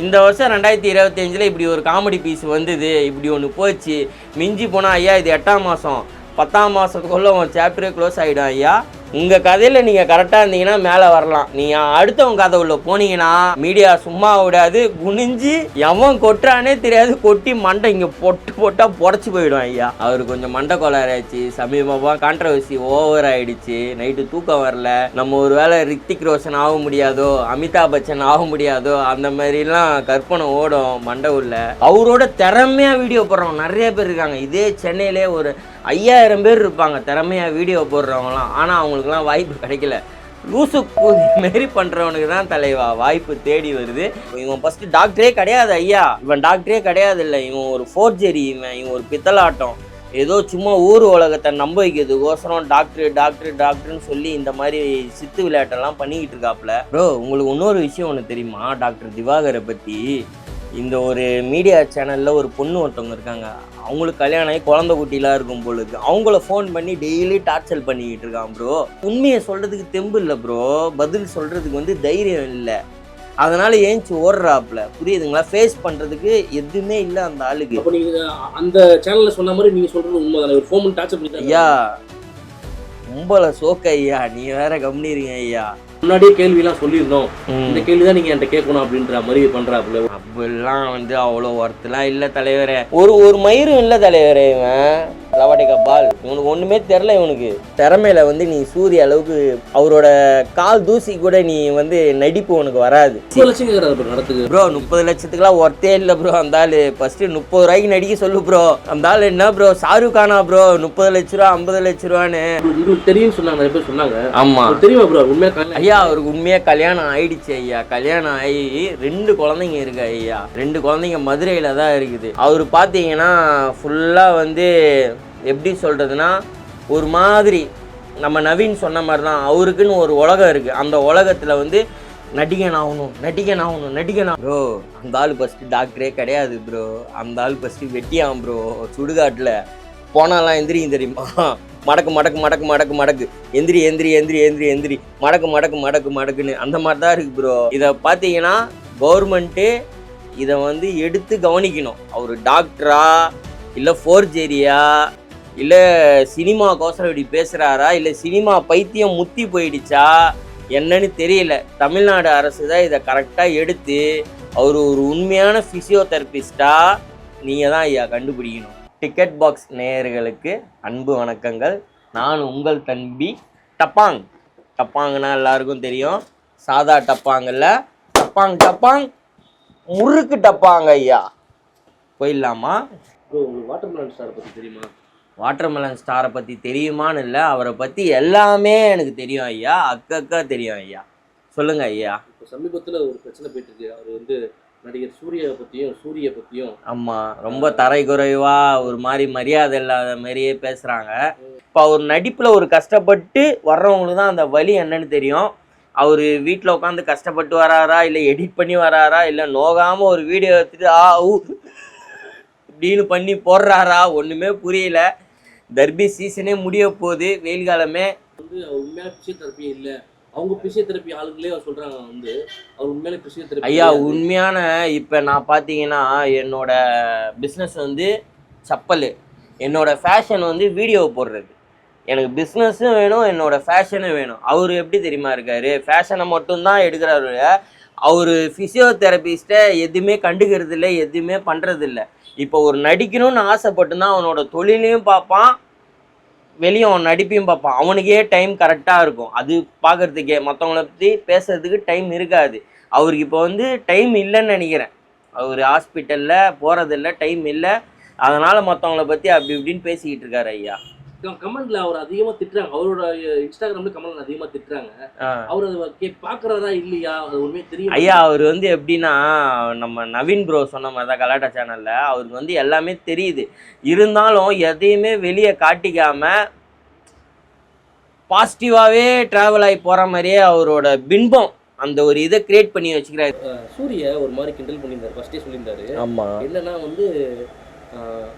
இந்த வருஷம் ரெண்டாயிரத்தி இருபத்தஞ்சில் இப்படி ஒரு காமெடி பீஸ் வந்தது இப்படி ஒன்று போச்சு. மிஞ்சி போனால் ஐயா இது எட்டாம் மாதம் பத்தாம் மாதத்துக்குள்ளே உன் சாப்டரே க்ளோஸ் ஆகிடும் ஐயா. உங்கள் கதையில் நீங்கள் கரெக்டாக இருந்தீங்கன்னா மேலே வரலாம். நீங்கள் அடுத்தவங்க கதை உள்ள போனீங்கன்னா மீடியா சும்மா விடாது குனிஞ்சு எவன் கொட்டுறானே தெரியாது கொட்டி மண்டை இங்கே பொட்டு போட்டால் புடச்சி போயிடும் ஐயா. அவர் கொஞ்சம் மண்டை கோளாறாச்சு சமீபமாக கான்ட்ரவர்சி ஓவர் ஆயிடுச்சு. நைட்டு தூக்கம் வரல. நம்ம ஒரு வேளை ரித்திக் ரோஷன் ஆக முடியாதோ அமிதாப் பச்சன் ஆக முடியாதோ அந்த மாதிரிலாம் கற்பனை ஓடும் மண்டை உள்ள. அவரோட திறமையாக வீடியோ போடுறவங்க நிறைய பேர் இருக்காங்க. இதே சென்னையிலே ஒரு ஐயாயிரம் பேர் இருப்பாங்க திறமையாக வீடியோ போடுறவங்களாம் ஆனால் அவங்களுக்குலாம் வாய்ப்பு கிடைக்கல. லூசு கூதி மாரி பண்ணுறவனுக்கு தான் தலைவா வாய்ப்பு தேடி வருது. இவன் ஃபஸ்ட்டு டாக்டரே கிடையாது ஐயா. இவன் டாக்டரே கிடையாது இல்லை இவன் ஒரு ஃபோர்ஜெரி இவன் இவன் ஒரு பித்தலாட்டம். ஏதோ சும்மா ஊர் உலகத்தை நம்ப வைக்கிறதுக்கோசரம் டாக்டர் டாக்டர் டாக்டர்னு சொல்லி இந்த மாதிரி சித்து விளையாட்டெல்லாம் பண்ணிக்கிட்டு இருக்காப்புல ப்ரோ உங்களுக்கு இன்னொரு விஷயம் ஒன்று தெரியுமா? டாக்டர் திவாகரை பற்றி இந்த ஒரு மீடியா சேனலில் ஒரு பொண்ணு ஒருத்தவங்க இருக்காங்க. அவங்களுக்கு கல்யாணம் ஆகி குழந்தை குட்டிலாம் இருக்கும் போல இருக்கு அவங்கள ஃபோன் பண்ணி டெய்லி டார்ச்சர் பண்ணிக்கிட்டு இருக்கான் ப்ரோ உண்மையை சொல்கிறதுக்கு தெம்பு இல்லை ப்ரோ பதில் சொல்கிறதுக்கு வந்து தைரியம் இல்லை. அதனால ஏஞ்சி ஓடுறாப்புல. புரியுதுங்களா? ஃபேஸ் பண்ணுறதுக்கு எதுவுமே இல்லை அந்த ஆளுக்கு. அந்த சேனல்ல சொன்ன மாதிரி நீங்க சொல்றது உண்மைதானே? ஒரு ஃபோன் டார்ச்சர் பண்ணி ஐயா கும்பல சோக்க ஐயா நீ வேற கம்னிருங்க ஐயா. முன்னாடியே கேள்விலாம் சொல்லியிருந்தோம். இந்த கேள்வி தான் நீங்க என்கிட்ட கேட்கணும் அப்படின்ற மாதிரி பண்றாப்புல. அப்படிலாம் வந்து அவ்வளோ ஒர்த்துலாம் இல்லை தலைவரே. ஒரு ஒரு மயிரும் இல்லை தலைவரே இவன். லவாட்டிக்கா பால். இவனுக்கு ஒன்றுமே தெரில இவனுக்கு. திறமையில வந்து நீ சூரிய அளவுக்கு அவரோட கால் தூசி கூட நீ வந்து நடிப்பு உனக்கு வராது. நடத்துக்கு. ப்ரோ முப்பது லட்சத்துக்குலாம் ஒர்த்தே இல்லை ப்ரோ அந்த ஆள். ஃபஸ்ட்டு முப்பது ரூபாய்க்கு நடிக்க சொல்லு ப்ரோ அந்த ஆள் என்ன ப்ரோ ஷாருக் கானா ப்ரோ முப்பது லட்ச ரூபா ஐம்பது லட்ச ரூபான்னு. தெரியும்னு சொன்னாங்க நிறைய பேர் சொன்னாங்க. ஆமாம் தெரியுமா ப்ரோ உண்மையா கல்யாணம் ஐயா அவருக்கு உண்மையாக கல்யாணம் ஆயிடுச்சு ஐயா. கல்யாணம் ஆகி ரெண்டு குழந்தைங்க இருக்கு ஐயா. ரெண்டு குழந்தைங்க மதுரையில் தான் இருக்குது. அவர் பார்த்தீங்கன்னா ஃபுல்லாக வந்து எப்படி சொல்கிறதுனா ஒரு மாதிரி நம்ம நவீன் சொன்ன மாதிரி தான் அவருக்குன்னு ஒரு உலகம் இருக்குது அந்த உலகத்தில் வந்து நடிகன் ஆகணும் நடிகன் ஆகணும் நடிகன் ப்ரோ அந்த ஆள் ஃபஸ்ட்டு டாக்டரே கிடையாது ப்ரோ அந்த ஆள் ஃபஸ்ட்டு வெட்டியாம் ப்ரோ சுடுகாட்டில் போனாலாம் எந்திரியும் தெரியுமா மடக்கு மடக்கு மடக்கு மடக்கு மடக்கு. எந்திரி எந்திரி எந்திரி எந்திரி எந்திரி. மடக்கு மடக்கு மடக்கு மடக்குன்னு. அந்த மாதிரி தான் இருக்குது ப்ரோ இதை பார்த்தீங்கன்னா கவர்மெண்ட்டு இதை வந்து எடுத்து கவனிக்கணும். அவர் டாக்டரா இல்லை ஃபோர்ஜெரியா இல்லை சினிமா கோசரம் இப்படி பேசுகிறாரா இல்லை சினிமா பைத்தியம் முத்தி போயிடுச்சா? என்னன்னு தெரியல. தமிழ்நாடு அரசு தான் இதை கரெக்டாக எடுத்து அவர் ஒரு உண்மையான ஃபிசியோதெரபிஸ்டா நீங்கள் தான் ஐயா கண்டுபிடிக்கணும். டிக்கெட் பாக்ஸ் நேயர்களுக்கு அன்பு வணக்கங்கள். நான் உங்கள் தம்பி டப்பாங். டப்பாங்கன்னா எல்லாருக்கும் தெரியும். சாதா டப்பாங்கல்ல டப்பாங் டப்பாங். முறுக்கு டப்பாங்க ஐயா. போயிடலாமா? ப்ரோ உங்களுக்கு வாட்டர் மெலன் ஸ்டார் பற்றி தெரியுமா? வாட்டர்மெலன் ஸ்டாரை பற்றி தெரியுமான்னு இல்லை அவரை பற்றி எல்லாமே எனக்கு தெரியும் ஐயா அக்கக்கா தெரியும் ஐயா. சொல்லுங்க ஐயா. இப்போ சமீபத்துல ஒரு பிரச்சனை போயிட்டு இருக்கு. அவர் வந்து நடிகர் சூர்யா பத்தியும் சூரிய பத்தியும். ஆமாம் ரொம்ப தரை குறைவா ஒரு மாதிரி மரியாதை இல்லாத மாதிரியே பேசுகிறாங்க இப்போ அவர் நடிப்பில் ஒரு கஷ்டப்பட்டு வர்றவங்களுக்கு தான் அந்த வலி என்னன்னு தெரியும். அவர் வீட்டில் உட்காந்து கஷ்டப்பட்டு வராரா இல்லை எடிட் பண்ணி வராரா இல்லை நோகாமல் ஒரு வீடியோ எடுத்துட்டு ஆ ஊ இப்படின்னு பண்ணி போடுறாரா? ஒன்றுமே புரியல. தர்பி சீசனே முடிய போகுது. வெயில் காலமே. வந்து உண்மையான பிசியோதெரப்பி இல்ல. அவங்க பிசியோதெரப்பி ஆளுங்களே அவர் சொல்றாங்க வந்து அவர் உண்மையில பிசியோதெரப்பி ஐயா உண்மையான இப்போ நான் பார்த்தீங்கன்னா என்னோட பிஸ்னஸ் வந்து செப்பல் என்னோட ஃபேஷன் வந்து வீடியோ போடுறது. எனக்கு பிஸ்னஸும் வேணும் என்னோட ஃபேஷனும் வேணும். அவர் எப்படி தெரியுமா இருக்காரு? ஃபேஷனை மட்டும்தான் எடுக்கிறாரு. அவர் ஃபிசியோதெரபிஸ்ட்டை எதுவுமே கண்டுக்கிறது இல்லை எதுவுமே பண்ணுறது இல்லை இப்போ ஒரு நடிக்கணும்னு ஆசைப்பட்டுனா அவனோட தொழிலையும் பார்ப்பான் வெளியே அவன் நடிப்பையும் பார்ப்பான். அவனுக்கே டைம் கரெக்டாக இருக்கும். அது பார்க்கறதுக்கே மற்றவங்கள பற்றி பேசுறதுக்கு டைம் இருக்காது. அவருக்கு இப்போ வந்து டைம் இல்லைன்னு நினைக்கிறேன். அவர் ஹாஸ்பிட்டலில் போகிறதில்ல டைம் இல்லை. அதனால் மற்றவங்கள பற்றி அப்படி இப்படின்னு பேசிக்கிட்டு இருக்காரு ஐயா. கமெண்ட்ல அவர் அதிகமா திட்டுறாங்க. அவரோட இன்ஸ்டாகிராம்ல கமெண்ட் அதிகமா திட்டுறாங்க. அவர் அதை பாக்குறாரா இல்லையா? அது உண்மையே தெரியும் ஐயா அவர் வந்து எப்படின்னா நம்ம நவீன் ப்ரோ சொன்ன மாதிரி தான் கலாட்டா சேனலில் அவருக்கு வந்து எல்லாமே தெரியுது. இருந்தாலும் எதையுமே வெளியே காட்டிக்காம பாசிட்டிவாகவே ட்ராவல் ஆகி போகிற மாதிரியே அவரோட பின்பம் அந்த ஒரு இதை கிரியேட் பண்ணி வச்சுக்கிறாரு. சூரிய ஒரு மாதிரி கிண்டல் பண்ணியிருந்தாரு. ஃபர்ஸ்டே சொல்லியிருந்தாரு. ஆமாம் என்னன்னா வந்து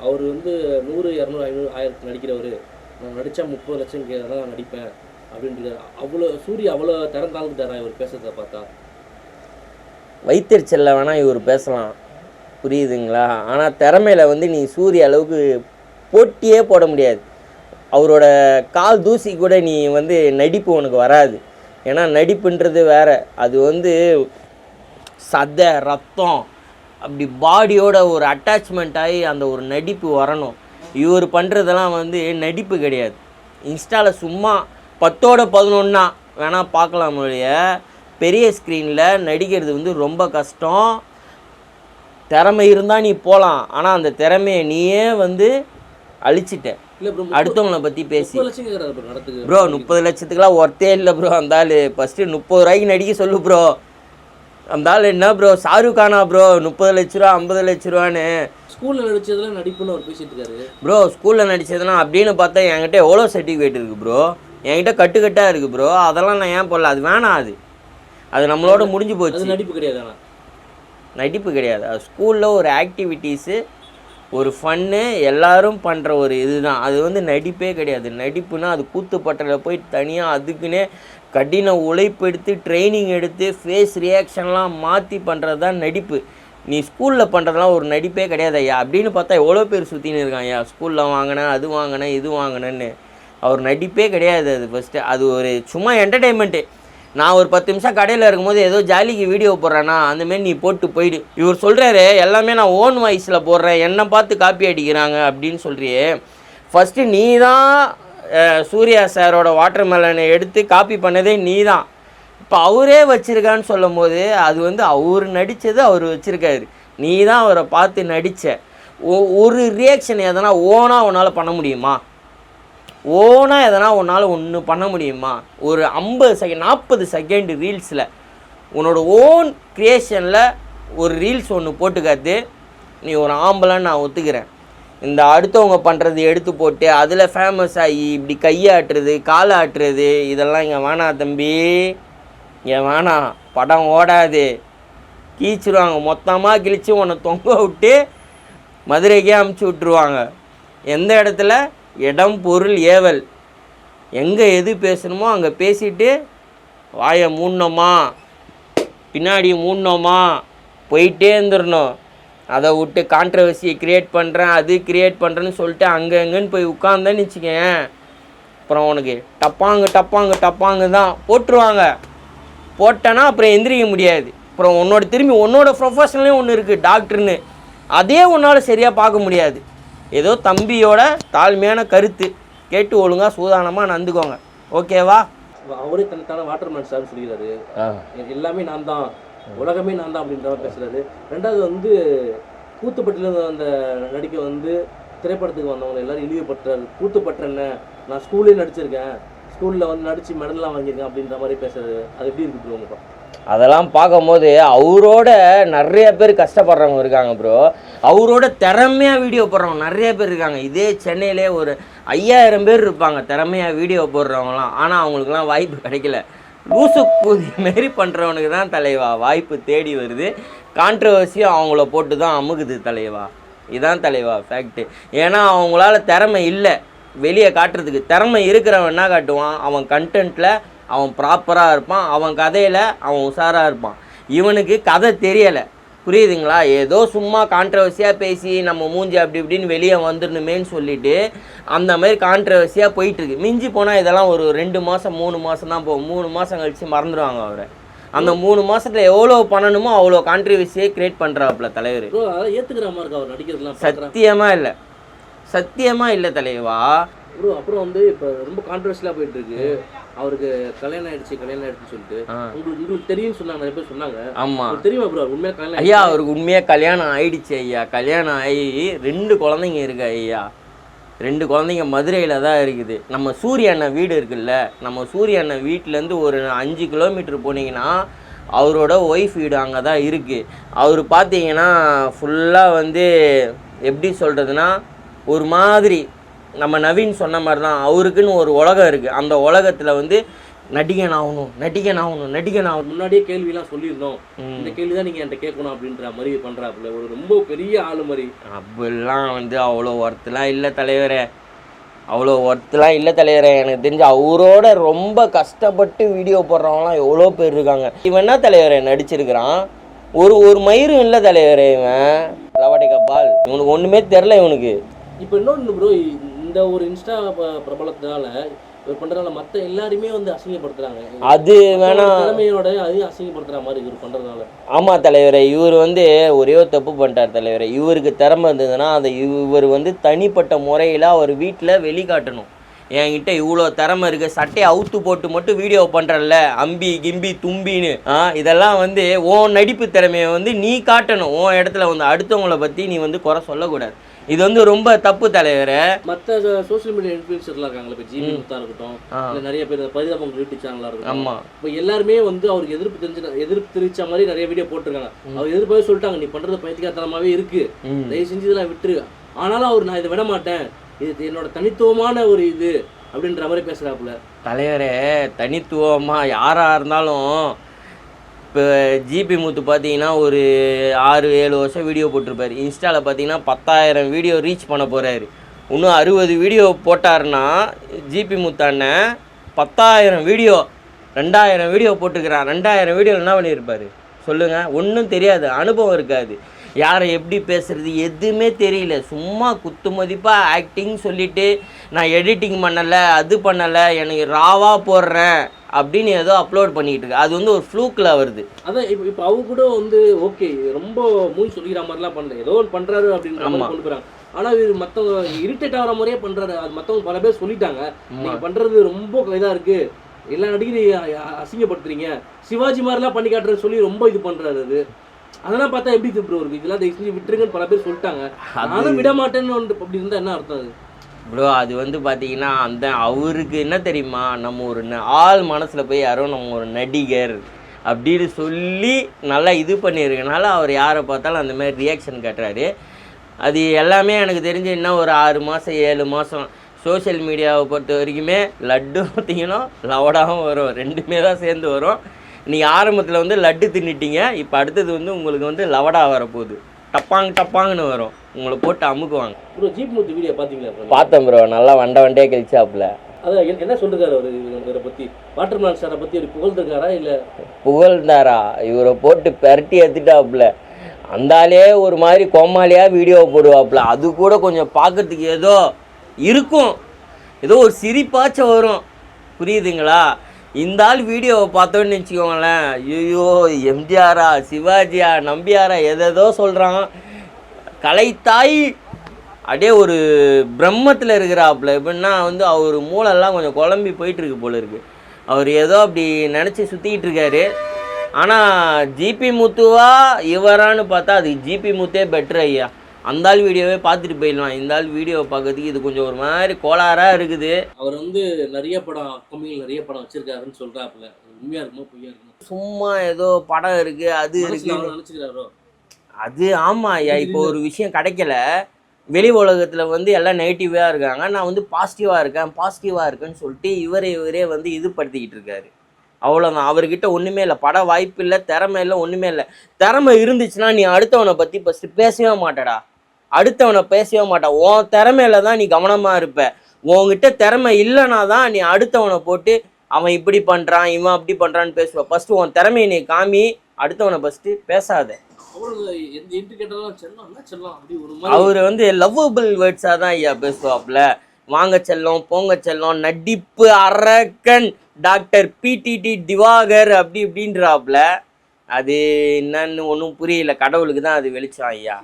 அவர் வந்து நூறு இரநூறு ஐநூறு ஆயிரத்து நடிக்கிறவர். நான் முப்பது லட்சம் கே தான் நான் நடிப்பேன் அப்படின்றது அவ்வளோ சூரிய அவ்வளோ தரம் தாழ்ந்துட்டாரா இவர் பேசுறத பார்த்தா. வைத்தறிச்சலில் வேணால் இவர் பேசலாம். புரியுதுங்களா? ஆனால் திறமையில வந்து நீ சூரிய அளவுக்கு போட்டியே போட முடியாது. அவரோட கால் தூசி கூட நீ வந்து நடிப்பு உனக்கு வராது. ஏன்னா நடிப்புன்றது வேற. அது வந்து சதை ரத்தம் அப்படி பாடியோட ஒரு அட்டாச்மெண்ட் ஆகி அந்த ஒரு நடிப்பு வரணும். இவர் பண்ணுறதெல்லாம் வந்து நடிப்பு கிடையாது. இன்ஸ்டாவில் சும்மா பத்தோட பதினொன்னா வேணால் பார்க்கலாம் ஒழிய பெரிய ஸ்க்ரீனில் நடிக்கிறது வந்து ரொம்ப கஷ்டம். திறமை இருந்தால் நீ போகலாம் ஆனால் அந்த திறமையை நீயே வந்து அழிச்சிட்ட. அடுத்தவங்கள பற்றி பேசி. ப்ரோ முப்பது லட்சத்துக்குலாம் ஒர்த்தே இல்லை ப்ரோ அந்த ஆள். ஃபஸ்ட்டு முப்பது ரூபாய்க்கு நடிக்க சொல்லு ப்ரோ அந்த ஆள் என்ன ப்ரோ ஷாருக் கானா ப்ரோ முப்பது லட்ச ரூபா ஐம்பது லட்ச ரூபான்னு. ஸ்கூல்ல நடிச்சதுல நடிப்புன்னு அவர் பேசிட்டு இருக்காரு. ப்ரோ ஸ்கூலில் நடிச்சதுலாம் அப்படின்னு பார்த்தா என்கிட்ட எவ்வளோ சர்டிஃபிகேட் இருக்குது ப்ரோ என்கிட்ட கட்டுக்கட்டாக இருக்குது ப்ரோ அதெல்லாம் நான் ஏன் போடல? அது வேணாம் அது. அது நம்மளோட முடிஞ்சு போச்சு. நடிப்பு கிடையாது நடிப்பு கிடையாது. அது ஸ்கூலில் ஒரு ஆக்டிவிட்டீஸு ஒரு ஃபன்னு எல்லாரும் பண்ணுற ஒரு இதுதான். அது வந்து நடிப்பே கிடையாது. நடிப்புனா அது கூத்துப்பட்டில் போய் தனியாக அதுக்குன்னே கடின உழைப்பு எடுத்து ட்ரைனிங் எடுத்து ஃபேஸ் ரியாக்ஷன்லாம் மாற்றி பண்ணுறது தான் நடிப்பு. நீ ஸ்கூலில் பண்ணுறதுலாம் ஒரு நடிப்பே கிடையாது ஐயா. அப்படின்னு பார்த்தா எவ்வளோ பேர் சுற்றின்னு இருக்கான் ஐயா. ஸ்கூலில் வாங்கினேன் அது வாங்கினேன் இது வாங்கினேன்னு. அவர் நடிப்பே கிடையாது அது ஃபஸ்ட்டு அது ஒரு சும்மா என்டர்டெயின்மெண்ட்டு நான் ஒரு பத்து நிமிஷம் கடையில் இருக்கும்போது ஏதோ ஜாலிக்கு வீடியோ போடுறேன்னா அந்தமாரி நீ போட்டு போயிடு. இவர் சொல்கிறாரு எல்லாமே நான் ஓன் வாய்ஸில் போடுறேன். என்னை பார்த்து காப்பி அடிக்கிறாங்க அப்படின்னு சொல்கிறியே ஃபஸ்ட்டு நீ தான் சூர்யா சாரோட வாட்டர் மெலனை எடுத்து காப்பி பண்ணதே நீ தான் இப்போ அவரே வச்சுருக்கான்னு சொல்லும் போது அது வந்து அவர் நடித்தது அவர் வச்சுருக்காரு. நீ தான் அவரை பார்த்து நடித்த ஒரு ரியாக்ஷன் எதனா ஓனாக உன்னால் பண்ண முடியுமா? ஓனாக எதனா உன்னால் ஒன்று பண்ண முடியுமா? ஒரு ஐம்பது செகண்ட் நாற்பது செகண்ட் ரீல்ஸில் உன்னோட ஓன் க்ரியேஷனில் ஒரு ரீல்ஸ் ஒன்று போட்டுக்காத்து நீ ஒரு ஆம்பளைன்னு நான் ஒத்துக்கிறேன். இந்த அடுத்தவங்க பண்ணுறது எடுத்து போட்டு அதில் ஃபேமஸ் ஆகி இப்படி கையாட்டுறது காலாட்டுறது இதெல்லாம் இங்கே வேணாம் தம்பி. இங்கே வேணாம் படம் ஓடாது. கீச்சிருவாங்க. மொத்தமாக கிழிச்சு உன்னை தொங்க விட்டு மதுரைக்கே அமுச்சு விட்ருவாங்க எந்த இடத்துல? இடம் பொருள் ஏவல். எங்கே எது பேசணுமோ அங்கே பேசிட்டு வாயை மூடணுமா? பின்னாடி மூடணுமா? போயிட்டே இருந்துடணும் அதை விட்டு கான்ட்ரவர்சியை க்ரியேட் பண்ணுறேன் அது க்ரியேட் பண்ணுறேன்னு சொல்லிட்டு அங்கே எங்கேன்னு போய் உட்காந்தேன்னு வச்சுக்கேன் அப்புறம் உனக்கு டப்பாங்க டப்பாங்க டப்பாங்க தான் போட்டுருவாங்க. போட்டேன்னா அப்புறம் எந்திரிக்க முடியாது. அப்புறம் உன்னோட திரும்பி உன்னோட ப்ரொஃபஷனலே ஒன்று இருக்குது டாக்டர்னு அதே உன்னால் சரியாக பார்க்க முடியாது. ஏதோ தம்பியோட தாழ்மையான கருத்து. கேட்டு ஒழுங்காக சூதானமாக நடந்துக்கோங்க. ஓகேவா அவரே தனத்தான வாட்டர் மேன் சார்னு சொல்லிடுறாரு எல்லாமே நான் தான். உலகமே நான் தான் அப்படின்ற மாதிரி பேசுகிறாரு ரெண்டாவது வந்து கூத்துப்பட்டில அந்த நடிக்க வந்து திரைப்படத்துக்கு வந்தவங்க எல்லாரும் இழிவுபட்டுறாரு கூத்துப்பட்டு என்ன நான் ஸ்கூல்லேயே நடிச்சிருக்கேன். ஸ்கூலில் வந்து நடித்து மெடல்லாம் வாங்கியிருக்கேன் அப்படின்ற மாதிரி பேசுறாரு. அது எப்படி இருக்குது ப்ரோ உங்க அதெல்லாம் பார்க்கும்போது அவரோட நிறைய பேர் கஷ்டப்படுறவங்க இருக்காங்க ப்ரோ அவரோட திறமையாக வீடியோ போடுறவங்க நிறைய பேர் இருக்காங்க. இதே சென்னையிலே ஒரு ஐயாயிரம் பேர் இருப்பாங்க. திறமையாக வீடியோ போடுறவங்களாம் ஆனால் அவங்களுக்குலாம் வாய்ப்பு கிடைக்கல. லூசு கூதி மாரி பண்ணுறவனுக்கு தான் தலைவா. வாய்ப்பு தேடி வருது. கான்ட்ரவர்சியும் அவங்கள போட்டு தான் அமுகுது தலைவா. இதான் தலைவா ஃபேக்ட்டு ஏன்னா அவங்களால திறமை இல்லை. வெளியே காட்டுறதுக்கு. திறமை இருக்கிறவன் என்ன காட்டுவான்? அவன் கண்டென்ட்டில் அவன் ப்ராப்பராக இருப்பான். அவன் கதையில் அவன் உஷாராக இருப்பான். இவனுக்கு கதை தெரியலை. புரியுதுங்களா? ஏதோ சும்மா கான்ட்ரவர்சியாக பேசி நம்ம மூஞ்சி அப்படி இப்படின்னு வெளியே வந்துடணுமேன்னு சொல்லிட்டு அந்த மாதிரி கான்ட்ரவர்சியாக போயிட்டுருக்கு. மிஞ்சி போனால் இதெல்லாம் ஒரு ரெண்டு மாதம் மூணு மாதம் தான் போகும். மூணு மாதம் கழித்து மறந்துடுவாங்க அவரை. அந்த மூணு மாசத்துல எவ்வளோ பண்ணணுமோ அவ்வளோ கான்ட்ரவர்சியை கிரியேட் பண்ணுறாப்புல தலைவர். ஏத்துக்கிற மாதிரி அவர் நடிக்கிறதுலாம் சத்தியமா இல்லை. சத்தியமா இல்லை தலைவா. ப்ரோ அப்புறம் வந்து இப்போ ரொம்ப கான்ட்ரவர்சியலாக போயிட்டு இருக்கு அவருக்கு கல்யாணம் ஆயிடுச்சு கல்யாணம் ஆயிடுச்சுன்னு சொல்லிட்டு. உங்களுக்கு உங்களுக்கு தெரியும்னு சொன்னாங்க நிறைய பேர் சொன்னாங்க. ஆமா. தெரியுமா ப்ரோ உண்மையாக கல்யாணம் ஐயா அவருக்கு உண்மையாக கல்யாணம் ஆயிடுச்சு ஐயா. கல்யாணம் ஆகி ரெண்டு குழந்தைங்க இருக்கு ஐயா. ரெண்டு குழந்தைங்க மதுரையில் தான் இருக்குது. நம்ம சூரிய அண்ணன் வீடு இருக்குல்ல நம்ம சூரிய அண்ணன் வீட்டிலேருந்து ஒரு அஞ்சு கிலோமீட்டர் போனீங்கன்னா அவரோட ஒய்ஃப் வீடு அங்கே தான் இருக்குது அவர் பார்த்தீங்கன்னா ஃபுல்லாக வந்து எப்படி சொல்கிறதுனா ஒரு மாதிரி நம்ம நவீன் சொன்ன மாதிரி தான் அவருக்குன்னு ஒரு உலகம் இருக்குது அந்த உலகத்தில் வந்து நடிகன் ஆகணும் நடிகன் ஆகணும் நடிகன் ஆகணும் முன்னாடியே கேள்விலாம் சொல்லியிருந்தோம். இந்த கேள்வி தான் நீங்கள் என்கிட்ட கேட்கணும் அப்படின்ற மாதிரி பண்ணுறாப்புல ஒரு ரொம்ப பெரிய ஆளு மாதிரி. அப்படிலாம் வந்து அவ்வளோ ஒர்த்துலாம் இல்லை தலைவரே. அவ்வளோ ஒர்த்துலாம் இல்லை தலைவரே. எனக்கு தெரிஞ்சு அவரோட ரொம்ப கஷ்டப்பட்டு வீடியோ போடுறவங்களாம் எவ்வளோ பேர் இருக்காங்க. இவன் என்ன தலைவரே? நடிச்சிருக்கிறான். ஒரு ஒரு மயிரும் இல்லை தலைவரே இவன். லவாடிக்கா பால். இவனுக்கு ஒன்றுமே தெரில இவனுக்கு. இப்போ இன்னொன்று ப்ரோ இந்த ஒரு இன்ஸ்டா பிரபலத்தினால இவர் பண்றதுனால மத்த எல்லாருமே வந்து அசிங்கப்படுத்துறாங்க. அது வேணா திறமையோட அதையும் அசிங்கப்படுத்துற மாதிரி இவர் பண்றதுனால. ஆமாம் தலைவரே இவர் வந்து ஒரே ஒரு தப்பு பண்ணிட்டார் தலைவரே. இவருக்கு திறமை இருந்ததுன்னா அதை இவர் வந்து தனிப்பட்ட முறையில் அவர் வீட்டில் வெளிக்காட்டணும். என்கிட்ட இவ்வளோ திறமை இருக்கு சட்டையை அவுத்து போட்டு மட்டும் வீடியோ பண்ணுறல்ல அம்பி கிம்பி தும்பின்னு. ஆ இதெல்லாம் வந்து உன் நடிப்பு திறமையை வந்து நீ காட்டணும். உன் இடத்துல வந்து அடுத்தவங்கள பற்றி நீ வந்து குறை சொல்லக்கூடாது. இது வந்து ரொம்ப தப்பு தலைவரே. மத்த சோஷியல் மீடியா இன்ஃபுளுசர்லாம் இருக்காங்களே இப்போ ஜிபி முத்தா இருக்கட்டும். இல்ல நிறைய பேர் பரிதாபம் யூடியூப் சேனலா இருக்கட்டும். ஆமாம் இப்போ எல்லாருமே வந்து அவருக்கு எதிர்ப்பு தெரிஞ்சு எதிர்ப்பு தெரிவிச்ச மாதிரி நிறைய வீடியோ போட்டிருக்காங்க. அவர் எதிர்ப்பாவே சொல்லிட்டாங்க நீ பண்றது பைத்தியக்காரத்தனமாவே இருக்கு. தயவு செஞ்சு இதெல்லாம் விட்டுரு. ஆனாலும் அவர் நான் இதை விட மாட்டேன். இது என்னோட தனித்துவமான ஒரு இது அப்படின்ற மாதிரி பேசுறாப்புல. தலைவரே தனித்துவமாக யாராக இருந்தாலும் இப்போ ஜிபி முத்து பார்த்தீங்கன்னா ஒரு ஆறு ஏழு வருஷம் வீடியோ போட்டிருப்பாரு. இன்ஸ்டாவில் பார்த்தீங்கன்னா பத்தாயிரம் வீடியோ ரீச் பண்ண போகிறாரு இன்னும் அறுபது வீடியோ போட்டாருன்னா ஜிபி முத்தாண்ண பத்தாயிரம் வீடியோ ரெண்டாயிரம் வீடியோ போட்டுக்கிறான் ரெண்டாயிரம் வீடியோ என்ன பண்ணியிருப்பாரு? சொல்லுங்கள் ஒன்றும் தெரியாது. அனுபவம் இருக்காது. யாரை எப்படி பேசுகிறது எதுவுமே தெரியல. சும்மா குத்து மதிப்பாக ஆக்டிங் சொல்லிவிட்டு நான் எடிட்டிங் பண்ணலை அது பண்ணலை எனக்கு ராவாக போடுறேன். அப்படின்னு ஏதோ அப்லோட் பண்ணிட்டு இருக்கு. அது வந்து ஒரு ஃப்ளூக்கில் வருது. அதான் இப்போ இப்போ அவங்க கூட வந்து ஓகே ரொம்ப மூண் சொல்லிக்கிற மாதிரிலாம் பண்ணல. ஏதோ ஒன்று பண்றாரு அப்படின்ற மாதிரி ஆமா. கொண்டு போறாங்க. ஆனா இது மத்தவங்க இரிட்டேட் ஆகிற மாதிரியே பண்றாரு. அது மத்தவங்க பல பேர் சொல்லிட்டாங்க. நீங்க பண்றது ரொம்ப இதா இருக்கு. எல்லா நடிகரையும் அசிங்கப்படுத்துறீங்க. சிவாஜி மாதிரிலாம் பண்ணி காட்டுறேன்னு சொல்லி ரொம்ப இது பண்றாரு அது. அதெல்லாம் பார்த்தா எப்படி ப்ரோ இருக்கு. இதெல்லாம் தயவு செஞ்சு விட்டுருங்கன்னு பல பேர் சொல்லிட்டாங்க. நானும் விட மாட்டேன்னு அப்படி இருந்தா என்ன அர்த்தம் அது? ப்ரோ அது வந்து பார்த்தீங்கன்னா அந்த அவருக்கு என்ன தெரியுமா? நம்ம ஒரு ந- ஆள் மனசில் போய் யாரோ நம்ம ஒரு நடிகர் அப்படின்னு சொல்லி நல்லா இது பண்ணியிருக்கனால அவர் யாரை பார்த்தாலும் அந்த மாதிரி ரியாக்ஷன் காட்டுறாரு. அது எல்லாமே எனக்கு தெரிஞ்சு இன்னும் ஒரு ஆறு மாதம் ஏழு மாதம் சோஷியல் மீடியாவை பொறுத்த வரைக்குமே லட்டு பார்த்தீங்கன்னா லவடாகவும் வரும் ரெண்டுமே தான் சேர்ந்து வரும். நீங்கள் ஆரம்பத்தில் வந்து லட்டு தின்னுட்டீங்க இப்போ அடுத்தது வந்து உங்களுக்கு வந்து லவடா வரப்போகுது. டப்பாங் டப்பாங்கன்னு வரும். உங்களை போட்டு அமுக்குவாங்க. ப்ரோ ஜீப் மூத்து வீடியோ பாத்தீங்களா bro? பார்த்தேன் ப்ரோ நல்லா வண்டை வண்டே கழிச்சாப்புல. அதான் என்ன- சொல்றாரு அவரு இவரை பத்தி? வாட்டர்மேன் சாரை பத்தி ஒரு புகழ்ந்திருக்காரா இல்ல? புகழ்ந்தாரா? இவரை போட்டு பெரட்டி எடுத்துட்டாப்புல. அந்த ஆளே ஒரு மாதிரி கோமாளியாக வீடியோ போடுவாப்புல. அது கூட கொஞ்சம் பார்க்கறதுக்கு ஏதோ இருக்கும். ஏதோ ஒரு சிரிப்பாச்சும் வரும். புரியுதுங்களா? இந்த ஆள் வீடியோவை பார்த்தோன்னு வச்சுக்கோங்களேன். ஐயோ எம்ஜிஆரா சிவாஜியா நம்பியாரா எதேதோ சொல்கிறான் கலைத்தாய். அப்படியே ஒரு பிரம்மத்தில் இருக்கிறாப்புல. எப்படின்னா வந்து அவர் மூளைலாம் கொஞ்சம் குழம்பி போயிட்டு இருக்கு போல இருக்கு. அவர் ஏதோ அப்படி நினச்சி சுற்றிக்கிட்டு இருக்காரு. ஆனால் ஜிபி முத்துவா இவரான்னு பார்த்தா அது ஜிபி முத்தே பெட்ரு ஐயா. அந்த ஆள் வீடியோவே பார்த்துட்டு போயிடலாம். இந்த ஆள் வீடியோவை பார்க்கறதுக்கு இது கொஞ்சம் ஒரு மாதிரி கோளாறாக இருக்குது. அவர் வந்து நிறைய படம் கம்மியில் நிறைய படம் வச்சிருக்காருன்னு சொல்றாப்புல. அது உண்மையா இருக்குமோ பொய்யா இருக்குமோ? சும்மா ஏதோ படம் இருக்குது அது இருக்குது அவர் நினைச்சுக்கிறாரோ? அது ஆமாம் ஐயா இப்போ ஒரு விஷயம் கிடைக்கல. வெளி உலகத்தில் வந்து எல்லாம் நெகட்டிவாக இருக்காங்க. நான் வந்து பாசிட்டிவாக இருக்கேன் பாசிட்டிவாக இருக்கேன்னு சொல்லிட்டு இவரே இவரே வந்து இது படுத்திக்கிட்டு இருக்காரு. அவ்வளோதான் அவர்கிட்ட ஒன்றுமே இல்லை. பட வாய்ப்பு இல்லை திறமை இல்லை ஒன்றுமே இல்லை. திறமை இருந்துச்சுன்னா நீ அடுத்தவனை பற்றி ஃபஸ்ட்டு பேசவே மாட்டடா. அடுத்தவனை பேசவே மாட்டா. உன் திறமையில தான் நீ கவனமாக இருப்ப. உன்கிட்ட திறமை இல்லைனா தான் நீ அடுத்தவனை போட்டு அவன் இப்படி பண்ணுறான் இவன் அப்படி பண்ணுறான்னு பேசுவ. ஃபஸ்ட்டு உன் திறமையை நீ காமி அடுத்தவனை ஃபஸ்ட்டு பேசாத. அவரு வந்து லவ்வபிள் வேர்ட்ஸாக தான் ஐயா பேசுவாப்புல. வாங்க செல்லம் போங்க செல்லம் நடிப்பு அரக்கன் டாக்டர் பிடிடி திவாகர் அப்படி இப்படின்றாப்புல. அது என்னன்னு ஒன்றும் புரியல. கடவுளுக்கு தான் அது வெளிச்சம் ஐயா.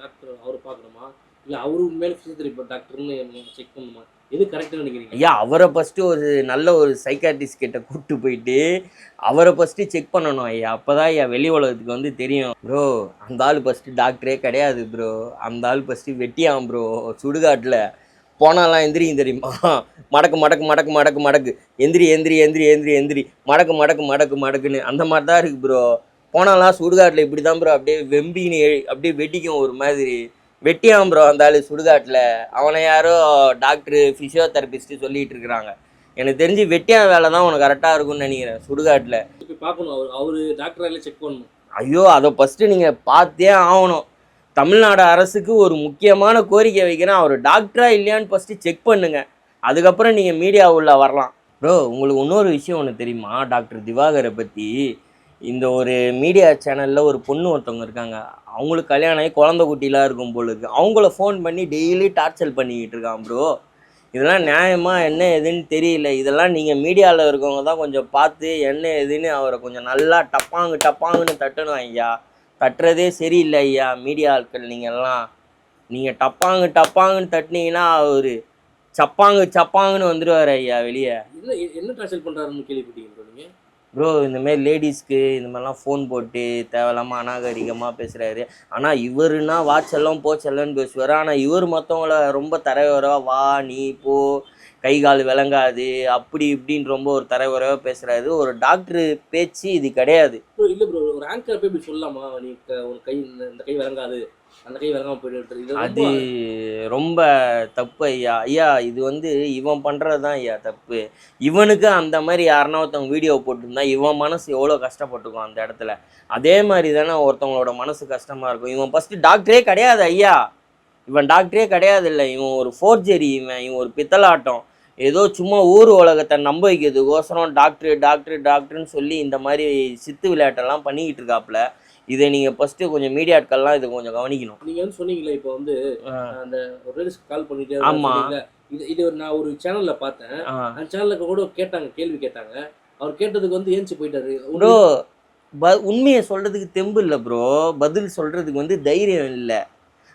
டாக்டர் அவர் பார்க்கணுமா? இல்ல அவரு உண்மையில பிசியோதெரபி டாக்டர்னு செக் பண்ணுமா எது கரெக்ட்னு நினைக்கிறீங்க? ஐயா அவரை ஃபஸ்ட்டு ஒரு நல்ல ஒரு சைக்காட்டிஸ்ட் கிட்ட கூப்பிட்டு போயிட்டு அவரை ஃபஸ்ட்டு செக் பண்ணணும் ஐயா. அப்போ தான் ஐயா வெளி உலகத்துக்கு வந்து தெரியும். ப்ரோ அந்த ஆள் ஃபஸ்ட்டு டாக்டரே கிடையாது ப்ரோ அந்த ஆள் ஃபஸ்ட்டு வெட்டியாம் ப்ரோ சுடுகாட்டில் போனாலாம் எந்திரியும் தெரியுமா? மடக்கு மடக்கு மடக்கு மடக்கு மடக்கு. எந்திரி எந்திரி எந்திரி எந்திரி எந்திரி. மடக்கு மடக்கு மடக்கு மடக்குன்னு. அந்த மாதிரி தான் இருக்குது ப்ரோ போனாலாம் சுடுகாட்டில் இப்படி தான் ப்ரோ அப்படியே வெம்பின்னு அப்படியே வெட்டிக்கும் ஒரு மாதிரி. வெட்டியாம் ப்ரோ ஆள் சுடுகாட்டில். அவனை யாரோ டாக்டரு ஃபிசியோதெரபிஸ்ட்டு சொல்லிட்டு இருக்கிறாங்க எனக்கு தெரிஞ்சு வெட்டியான் வேலை தான் உனக்கு கரெக்டாக இருக்கும்னு நினைக்கிறேன் சுடுகாட்டில். பார்க்கணும் அவர் அவரு டாக்டர் செக் பண்ணணும். ஐயோ அதை ஃபஸ்ட்டு நீங்கள் பார்த்தே ஆகணும். தமிழ்நாடு அரசுக்கு ஒரு முக்கியமான கோரிக்கை வைக்கிறேன். அவர் டாக்டரா இல்லையான்னு ஃபஸ்ட்டு செக் பண்ணுங்க. அதுக்கப்புறம் நீங்கள் மீடியா உள்ள வரலாம். ப்ரோ உங்களுக்கு இன்னொரு விஷயம் ஒன்று தெரியுமா? டாக்டர் திவாகரை பற்றி இந்த ஒரு மீடியா சேனலில் ஒரு பொண்ணு ஒருத்தவங்க இருக்காங்க. அவங்களுக்கு கல்யாணம் ஆகி குழந்தை குட்டிலாம் இருக்கும் போல இருக்குது அவங்கள ஃபோன் பண்ணி டெய்லி டார்ச்சர் பண்ணிக்கிட்டு இருக்கான் ப்ரோ இதெல்லாம் நியாயமாக என்ன ஏதுன்னு தெரியல. இதெல்லாம் நீங்கள் மீடியாவில் இருக்கவங்க தான் கொஞ்சம் பார்த்து என்ன ஏதுன்னு அவரை கொஞ்சம் நல்லா டப்பாங்கு டப்பாங்குன்னு தட்டணும் ஐயா. தட்டுறதே சரியில்லை ஐயா மீடியா ஆட்கள் நீங்கள்லாம் நீங்கள் டப்பாங்கு டப்பாங்குன்னு தட்டினீங்கன்னா அவர் சப்பாங்கு சப்பாங்குன்னு வந்துடுவார் ஐயா வெளியே. என்ன என்ன டார்ச்சர் பண்ணுறாருன்னு கேள்விப்பட்டீங்க bro ப்ரோ இந்தமாரி லேடிஸ்க்கு இந்த மாதிரிலாம் ஃபோன் போட்டு தேவையில்லாமல் அநாகரிகமாக பேசுகிறாரு ஆனால் இவருனா வாட்செல்லாம் செல்லம் போ செல்லன்னு பேசுவார். ஆனால் இவர் மற்றவங்கள ரொம்ப தரைவரவா வா நீ போ கை கால் விளங்காது அப்படி இப்படின்னு ரொம்ப ஒரு தரைவரவாக பேசுகிறாரு ஒரு டாக்டர் பேச்சு இது கிடையாது. ப்ரோ இல்லை ப்ரோ ஒரு ஆங்கர் போய் இப்படி சொல்லலாமா நீ ஒரு கை இந்த கை விளங்காது. அந்த கை விளங்காம போயிட்டு இது அது ரொம்ப தப்பு ஐயா. ஐயா இது வந்து இவன் பண்ணுறது தான் ஐயா தப்பு. இவனுக்கு அந்த மாதிரி யாருன்னா ஒருத்தவங்க வீடியோ போட்டிருந்தா இவன் மனசு எவ்வளோ கஷ்டப்பட்டுக்கும் அந்த இடத்துல. அதே மாதிரி தானே ஒருத்தவங்களோட மனசு கஷ்டமாக இருக்கும். இவன் ஃபஸ்ட்டு டாக்டரே கிடையாது ஐயா. இவன் டாக்டரே கிடையாது இல்லை. இவன் ஒரு ஃபோர்ஜரி இவன் இவன் ஒரு பித்தலாட்டம். ஏதோ சும்மா ஊர் உலகத்தை நம்ப வைக்கிறதுக்கோசரம் டாக்டர் டாக்டர் டாக்டர்னு சொல்லி இந்த மாதிரி சித்து விளையாட்டெல்லாம் பண்ணிக்கிட்டு இருக்காப்புல. இதை நீங்கள் ஃபஸ்ட்டு கொஞ்சம் மீடியாட்கள்லாம் இதை கொஞ்சம் கவனிக்கணும். நீங்க வந்து சொன்னீங்களே இப்போ வந்து அந்த ஒரு கால் பண்ணிட்டு ஆமா. சொன்னீங்கல்ல, இது இது நான் ஒரு சேனல்ல பார்த்தேன். அந்த சேனல்ல கூட கேட்டாங்க கேள்வி கேட்டாங்க. அவர் கேட்டதுக்கு வந்து ஏஞ்சி போயிட்டாரு. ப்ரோ ப உண்மையை சொல்கிறதுக்கு தெம்பு இல்லை ப்ரோ பதில் சொல்கிறதுக்கு வந்து தைரியம் இல்லை.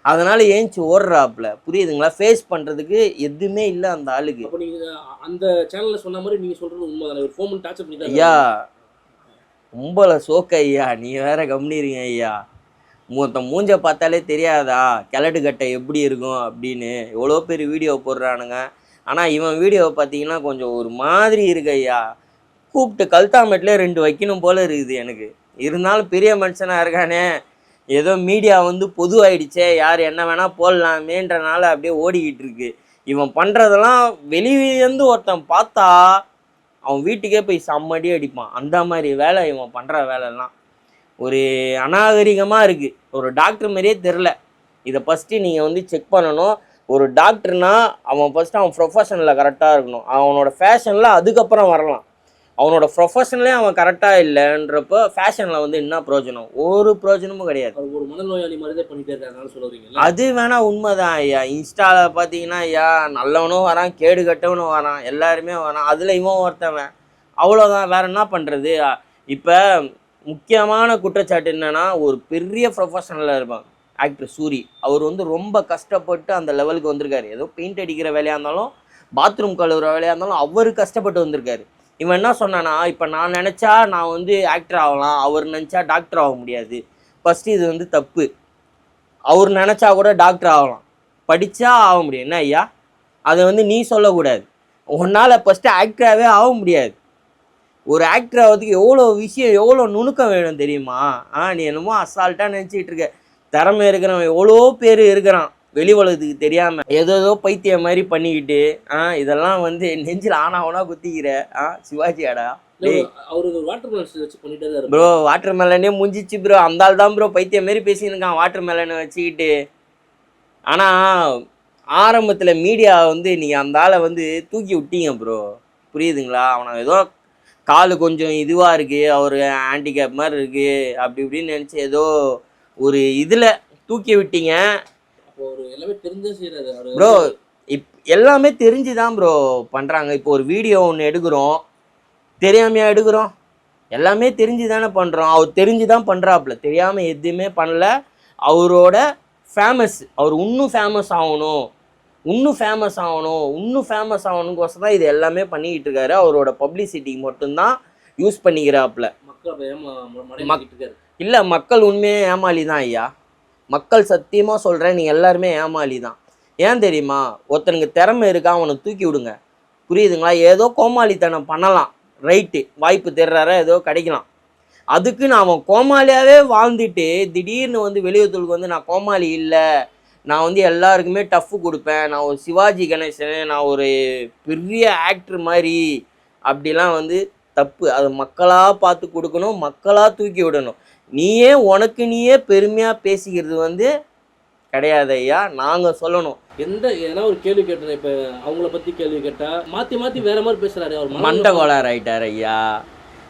அதனால் ஏஞ்சி ஓடுறாப்புல. புரியுதுங்களா? ஃபேஸ் பண்ணுறதுக்கு எதுவுமே இல்லை அந்த ஆளுக்கு. அப்ப நீங்க அந்த சேனல்ல சொன்ன மாதிரி நீங்க சொல்றது உண்மைதானே? ஒரு ஃபோன் டார்ச்சர் பண்ணி தான் ஐயா உம்பளை சோக்க ஐயா நீ வேற கம்னிருங்க ஐயா. மூத்த மூஞ்ச பார்த்தாலே தெரியாதா? கிழட்டு கட்டை எப்படி இருக்கும் அப்படின்னு எவ்வளோ பேர் வீடியோ போடுறானுங்க. ஆனால் இவன் வீடியோவை பார்த்தீங்கன்னா கொஞ்சம் ஒரு மாதிரி இருக்கு ஐயா. கூப்பிட்டு கல்தாமெட்லேயே ரெண்டு வைக்கணும் போல் இருக்குது எனக்கு. இருந்தாலும் பெரிய மனுஷனாக இருக்கானே. ஏதோ மீடியா வந்து பொதுவாயிடுச்சே. யார் என்ன வேணால் போடலாமேன்றனால அப்படியே ஓடிக்கிட்டு இருக்கு. இவன் பண்ணுறதெல்லாம் வெளியேந்து ஒருத்தன் பார்த்தா அவன் வீட்டுக்கே போய் செம்மடி அடிப்பான். அந்த மாதிரி வேலை இவன் பண்ணுற வேலைலாம் ஒரு அநாகரிகமாக இருக்குது ஒரு டாக்டர் மாதிரியே தெரில இதை ஃபஸ்ட்டு நீங்கள் வந்து செக் பண்ணணும். ஒரு டாக்டர்னா அவன் ஃபஸ்ட்டு அவன் ப்ரொஃபஷனில் கரெக்டாக இருக்கணும். அவனோட ஃபேஷனில் அதுக்கப்புறம் வரலாம். அவனோட ப்ரொஃபஷன்லேயே அவன் கரெக்டாக இல்லைன்றப்போ ஃபேஷனில் வந்து என்ன பிரயோஜனம்? ஒரு பிரயோஜனமும் கிடையாது. ஒரு மனநோயாளி மாதிரி பண்ணிட்டே இருக்காங்கன்னு சொல்லுவீங்கல்ல அது வேணா உண்மைதான் ஐயா. இன்ஸ்டாவில் பார்த்தீங்கன்னா ஐயா நல்லவனும் வரான் கேடு கட்டவனும் வரான் எல்லாருமே வரான். அதில் இவன் ஒருத்தவன். அவ்வளோதான் வேற என்ன பண்ணுறது இப்போ முக்கியமான குற்றச்சாட்டு என்னன்னா ஒரு பெரிய ப்ரொஃபஷனலில் இருப்பான். ஆக்டர் சூரி. அவர் வந்து ரொம்ப கஷ்டப்பட்டு அந்த லெவலுக்கு வந்திருக்காரு. ஏதோ பெயிண்ட் அடிக்கிற வேலையாக இருந்தாலும் பாத்ரூம் கழுவுற வேலையாக இருந்தாலும் அவர் கஷ்டப்பட்டு வந்திருக்காரு. இவன் என்ன சொன்னானா இப்போ நான் நினச்சா நான் வந்து ஆக்டர் ஆகலாம். அவர் நினச்சா டாக்டர் ஆக முடியாது. ஃபஸ்ட்டு இது வந்து தப்பு. அவர் நினச்சா கூட டாக்டர் ஆகலாம். படித்தா ஆக முடியும். என்ன ஐயா? அதை வந்து நீ சொல்லக்கூடாது. உன்னால் ஃபஸ்ட்டு ஆக்டராகவே ஆக முடியாது. ஒரு ஆக்டர் ஆகிறதுக்கு எவ்வளோ விஷயம் எவ்வளோ நுணுக்கம் வேணும் தெரியுமா? ஆ நீ என்னமோ அசால்ட்டாக நினச்சிட்டு இருக்க. திறமை இருக்கிறவன் எவ்வளோ பேர் இருக்கிறான். வெளி உலகத்துக்கு தெரியாமல் ஏதோ ஏதோ பைத்தியம் மாதிரி பண்ணிக்கிட்டு ஆ இதெல்லாம் வந்து நெஞ்சில் ஆனாவனா குத்திக்கிற ஆ சிவாஜியாடா. டேய். அவர் ஒரு வாட்டர் வச்சு பண்ணிட்டே. ப்ரோ வாட்டர் மெலனே முடிஞ்சிச்சு ப்ரோ அந்த ஆள் தான் ப்ரோ பைத்தியம் மாரி பேசின்னு இருக்கான் வாட்டர் மெலனை வச்சுக்கிட்டு. ஆனால் ஆரம்பத்தில் மீடியா வந்து நீங்கள் அந்த ஆளை வந்து தூக்கி விட்டீங்க ப்ரோ புரியுதுங்களா? அவனை ஏதோ காலு கொஞ்சம் இதுவாக இருக்குது அவர் ஹேண்டிகேப் மாதிரி இருக்குது அப்படி இப்படின்னு நினச்சி ஏதோ ஒரு இதில் தூக்கி விட்டீங்க. ப்ரோ இப் எல்லாமே தெரிஞ்சு தான் ப்ரோ பண்ணுறாங்க இப்போ ஒரு வீடியோ ஒன்று எடுக்கிறோம். தெரியாமையா எடுக்கிறோம். எல்லாமே தெரிஞ்சு தானே பண்ணுறோம் அவர் தெரிஞ்சு தான் பண்ணுறாப்புல தெரியாமல் எதுவுமே பண்ணல. அவரோட ஃபேமஸ் அவர் இன்னும் ஃபேமஸ் ஆகணும். இன்னும் ஃபேமஸ் ஆகணும். இன்னும் ஃபேமஸ் ஆகணுங்கோசம் தான் இது எல்லாமே பண்ணிக்கிட்டு இருக்காரு அவரோட பப்ளிசிட்டிக்கு மட்டும்தான் யூஸ் பண்ணிக்கிறாப்புல. மக்கள் இல்லை மக்கள் உண்மையே ஏமாளி தான் ஐயா. மக்கள் சத்தியமாக சொல்கிறேன் நீங்கள் எல்லாருமே ஏமாளி தான் ஏன் தெரியுமா? ஒருத்தனுக்கு திறமை இருக்கா அவனை தூக்கி விடுங்க. புரியுதுங்களா? ஏதோ கோமாளித்தனம் பண்ணலாம். ரைட்டு வாய்ப்பு தேடுறாரா? ஏதோ கிடைக்கலாம். அதுக்குன்னு அவன் கோமாளியாகவே வாழ்ந்துட்டு திடீர்னு வந்து வெளியுறவுக்கு வந்து நான் கோமாளி இல்லை. நான் வந்து எல்லாருக்குமே டஃப்பு கொடுப்பேன். நான் ஒரு சிவாஜி கணேசன் நான் ஒரு பெரிய ஆக்டர் மாதிரி. அப்படிலாம் வந்து தப்பு. அது மக்களாக பார்த்து கொடுக்கணும். மக்களாக தூக்கி விடணும். நீயே உனக்கு நீயே பெருமையாக பேசிக்கிறது வந்து கிடையாது ஐயா. நாங்கள் சொல்லணும். எந்த எதனா ஒரு கேள்வி கேட்டேன் இப்ப அவங்கள பத்தி கேள்வி கேட்டா மாத்தி மாத்தி வேற மாதிரி பேசுறாரு. அவர் மண்டை கோளாறு ஆயிட்டார் ஐயா.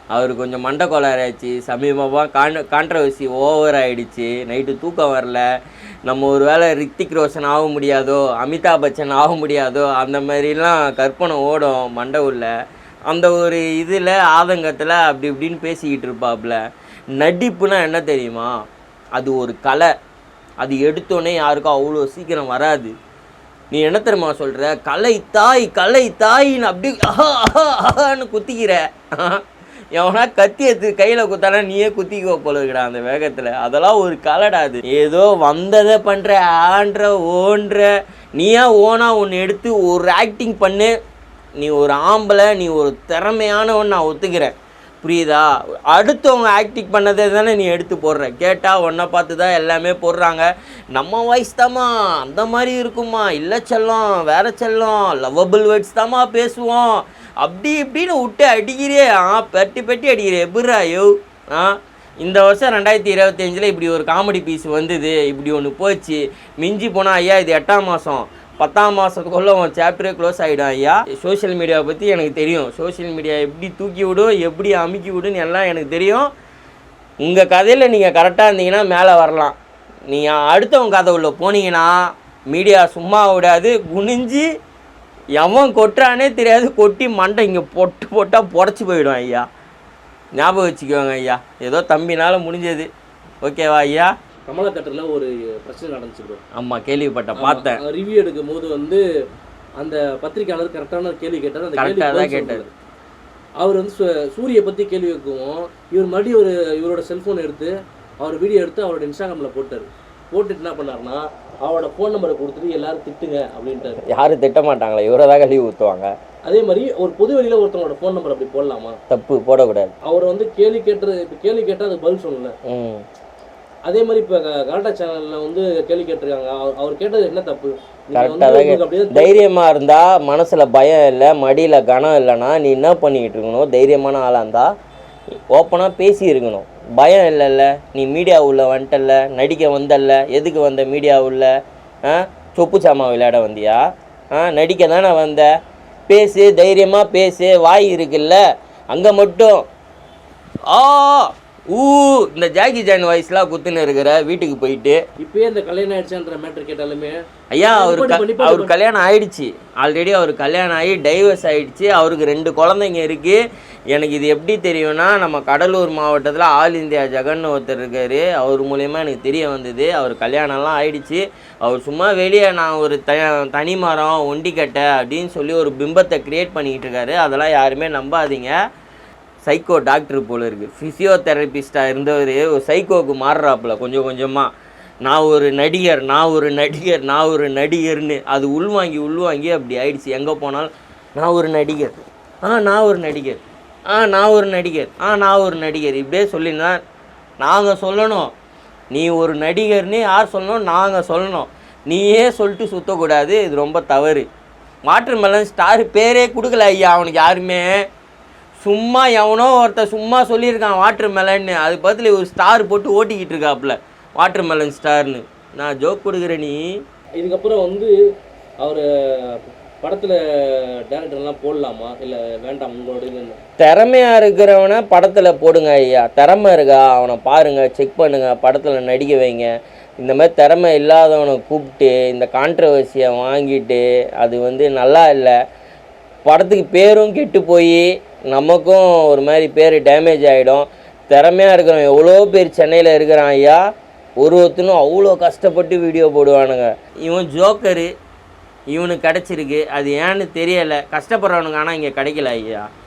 அவர் கொஞ்சம் மண்டை கோளாறாச்சு சமீபமாக கான் கான்ட்ரவர்சி ஓவர் ஆயிடுச்சு. நைட்டு தூக்கம் வரல. நம்ம ஒரு வேளை ரித்திக் ரோஷன் ஆக முடியாதோ அமிதாப் பச்சன் ஆக முடியாதோ அந்த மாதிரிலாம் கற்பனை ஓடும் மண்டை உள்ள. அந்த ஒரு இதில் ஆதங்கத்தில் அப்படி இப்படின்னு பேசிக்கிட்டு இருப்பாப்புல நடிப்புனா என்ன தெரியுமா? அது ஒரு கலை. அது எடுத்தோன்னே யாருக்கும் அவ்வளோ சீக்கிரம் வராது. நீ என்ன தெரியுமா சொல்கிற கலை தாய் கலை தாயின்னு அப்படி ஆஹான்னு குத்திக்கிற. எவனா கத்தி எடுத்து கையில் குத்தானா நீயே குத்திக்கோ போல இருக்கடா அந்த வேகத்தில். அதெல்லாம் ஒரு கலடாது ஏதோ வந்ததை பண்ணுற ஆன்ற ஓன்ற நீயா ஓனா ஒன்று எடுத்து ஒரு ஆக்டிங் பண்ணு. நீ ஒரு ஆம்பளை நீ ஒரு திறமையானவன் நான் ஒத்துக்கிறேன். புரியுதா? அடுத்தவங்க ஆக்டிங் பண்ணதே தானே நீ எடுத்து போடுற. கேட்டால் ஒன்றை பார்த்து தான் எல்லாமே போடுறாங்க. நம்ம வாய்ஸ் தாம்மா. அந்த மாதிரி இருக்குமா இல்லை செல்லம் வேற செல்லம். லவ்வபிள் வேர்ட்ஸ் தாம்மா பேசுவோம். அப்படி இப்படின்னு விட்டு அடிக்கிறே. ஆ பெட்டி பெட்டி அடிக்கிறே. எப்படிரா யோ ஆ இந்த வருஷம் ரெண்டாயிரத்தி இருபத்தஞ்சில் இப்படி ஒரு காமெடி பீஸ் வந்தது. இப்படி ஒன்று போச்சு. மிஞ்சி போனால் ஐயா இது எட்டாம் மாதம் பத்தாம் மாதத்துக்குள்ளே உன் சாப்டரே க்ளோஸ் ஆகிடும் ஐயா. சோஷியல் மீடியாவை பற்றி எனக்கு தெரியும். சோஷியல் மீடியா எப்படி தூக்கி விடும் எப்படி அமுக்கி விடுன்னு எல்லாம் எனக்கு தெரியும். உங்கள் கதையில் நீங்கள் கரெக்டாக இருந்தீங்கன்னா மேலே வரலாம். நீங்கள் அடுத்தவங்க கதை உள்ள போனீங்கன்னா மீடியா சும்மா விடாது குனிஞ்சு எவன் கொட்டுறானே தெரியாது கொட்டி மண்டை இங்கே பொட்டு போட்டால் புடச்சி போயிடும் ஐயா. ஞாபகம் வச்சுக்கோங்க ஐயா. ஏதோ தம்பினால் முடிஞ்சது. ஓகேவா ஐயா? கமலா தேட்டரில் ஒரு பிரச்சனை நடந்துச்சு ப்ரோ ஆமாம் கேள்விப்பட்டேன் பார்த்தேன். ரிவ்யூ எடுக்கும் போது வந்து அந்த பத்திரிக்கையாளர் கரெக்டான கேள்வி கேட்டார் அந்த கேள்வி தான் கேட்டாரு. அவர் வந்து சூரிய பற்றி கேள்வி வைக்கவும் இவர் மறுபடியும் ஒரு இவரோட செல்ஃபோன் எடுத்து அவர் வீடியோ எடுத்து அவரோட இன்ஸ்டாகிராமில் போட்டார். போட்டுட்டு என்ன பண்ணாருன்னா அவரோட ஃபோன் நம்பரை கொடுத்துட்டு எல்லாரும் திட்டுங்க அப்படின்ட்டாரு. யாரும் திட்ட மாட்டாங்களா இவரை தான் கழுவி ஊற்றுவாங்க அதே மாதிரி ஒரு பொது வெளியில் ஒருத்தவங்களோட ஃபோன் நம்பர் அப்படி போடலாமா? தப்பு போடக்கூடாது. அவர் வந்து கேள்வி கேட்டது இப்போ கேள்வி கேட்டால் அது பதில் சொல்லல. அதே மாதிரி இப்போ கலாட்டா சேனலில் வந்து கேள்வி கேட்டிருக்காங்க. அவர் அவர் கேட்டது என்ன தப்பு? அப்படியே தைரியமாக இருந்தால் மனசில் பயம் இல்லை மடியில் கனம் இல்லைன்னா நீ என்ன பண்ணிக்கிட்டு இருக்கணும்? தைரியமான ஆளாக இருந்தால் ஓப்பனாக பேசி இருக்கணும். பயம் இல்லைல்ல. நீ மீடியா உள்ள வந்துட்டல்ல. நடிக்க வந்தல்ல. எதுக்கு வந்த மீடியா உள்ள? ஆ? சொப்பு சாமா விளையாட வந்தியா? நடிக்க தானே வந்த? பேசு தைரியமாக பேசு. வாய் இருக்குல்ல. அங்கே மட்டும். ஆ! ஊ இந்த ஜாக்கி ஜான் வாய்ஸ்லாம் குத்துன்னு இருக்கிற வீட்டுக்கு போயிட்டு. இப்பயே இந்த கல்யாணம் ஆயிடுச்சான்ற மேட்டர் கேட்டாலுமே ஐயா அவர் அவர் கல்யாணம் ஆயிடுச்சு. ஆல்ரெடி அவர் கல்யாணம் ஆகி டைவர்ஸ் ஆயிடுச்சு. அவருக்கு ரெண்டு குழந்தைங்க இருக்கு. எனக்கு இது எப்படி தெரியும்னா நம்ம கடலூர் மாவட்டத்தில் ஆல் இந்தியா ஜெகன் ஒருத்தர் இருக்காரு. அவர் மூலயமா எனக்கு தெரிய வந்தது. அவர் கல்யாணம்லாம் ஆயிடுச்சு. அவர் சும்மா வெளியே நான் ஒரு த தனி மரம் ஒண்டிக்கட்டை அப்படின்னு சொல்லி ஒரு பிம்பத்தை கிரியேட் பண்ணிக்கிட்டு இருக்காரு. அதெல்லாம் யாருமே நம்பாதீங்க. சைக்கோ டாக்டர் போல இருக்குது ஃபிசியோதெரபிஸ்டாக இருந்தவர் ஒரு சைக்கோவுக்கு மாறுறாப்புல கொஞ்சம் கொஞ்சமாக நான் ஒரு நடிகர் நான் ஒரு நடிகர் நான் ஒரு நடிகர்னு அது உள்வாங்கி உள்வாங்கி அப்படி ஆயிடுச்சு. எங்கே போனாலும் நான் ஒரு நடிகர். ஆ நான் ஒரு நடிகர். ஆ நான் ஒரு நடிகர். ஆ நான் ஒரு நடிகர். இப்படியே சொல்லினா நாங்கள் சொல்லணும். நீ ஒரு நடிகர்னு யார் சொல்லணும்? நாங்கள் சொல்லணும். நீயே சொல்லிட்டு சுற்றக்கூடாது இது ரொம்ப தவறு. வாட்டர் மெலன் ஸ்டார் பேரே கொடுக்கல ஐயா அவனுக்கு யாருமே. சும்மா எவனோ ஒருத்தன் சும்மா சொல்லியிருக்கான் வாட்டர் மெலன்னு அது பதில் ஒரு ஸ்டார் போட்டு ஓட்டிக்கிட்டு இருக்காப்புல வாட்டர் மெலன் ஸ்டார்னு நான் ஜோக் கொடுக்குற நீ. இதுக்கப்புறம் வந்து அவர் படத்தில் டேரக்டர்லாம் போடலாமா? இல்லை வேண்டாம் உங்களோட இது? திறமையாக இருக்கிறவனை படத்தில் போடுங்க ஐயா. திறமை இருக்கா? அவனை பாருங்க செக் பண்ணுங்க படத்தில் நடிக்க வைங்க. இந்த மாதிரி திறமை இல்லாதவனை கூப்பிட்டு இந்த கான்ட்ரவர்சியை வாங்கிட்டு அது வந்து நல்லா இல்லை. படத்துக்கு பேரும் கெட்டு போய் நமக்கும் ஒரு மாதிரி பேர் டேமேஜ் ஆகிடும் திறமையாக இருக்கிறவன் எவ்வளோ பேர் சென்னையில் இருக்கிறான் ஐயா? ஒரு ஒருத்தனும் அவ்வளோ கஷ்டப்பட்டு வீடியோ போடுவானுங்க. இவன் ஜோக்கரு இவனுக்கு கிடச்சிருக்கு. அது ஏன்னு தெரியலை. கஷ்டப்படுறவனுங்க ஆனால் இங்கே கிடைக்கல ஐயா.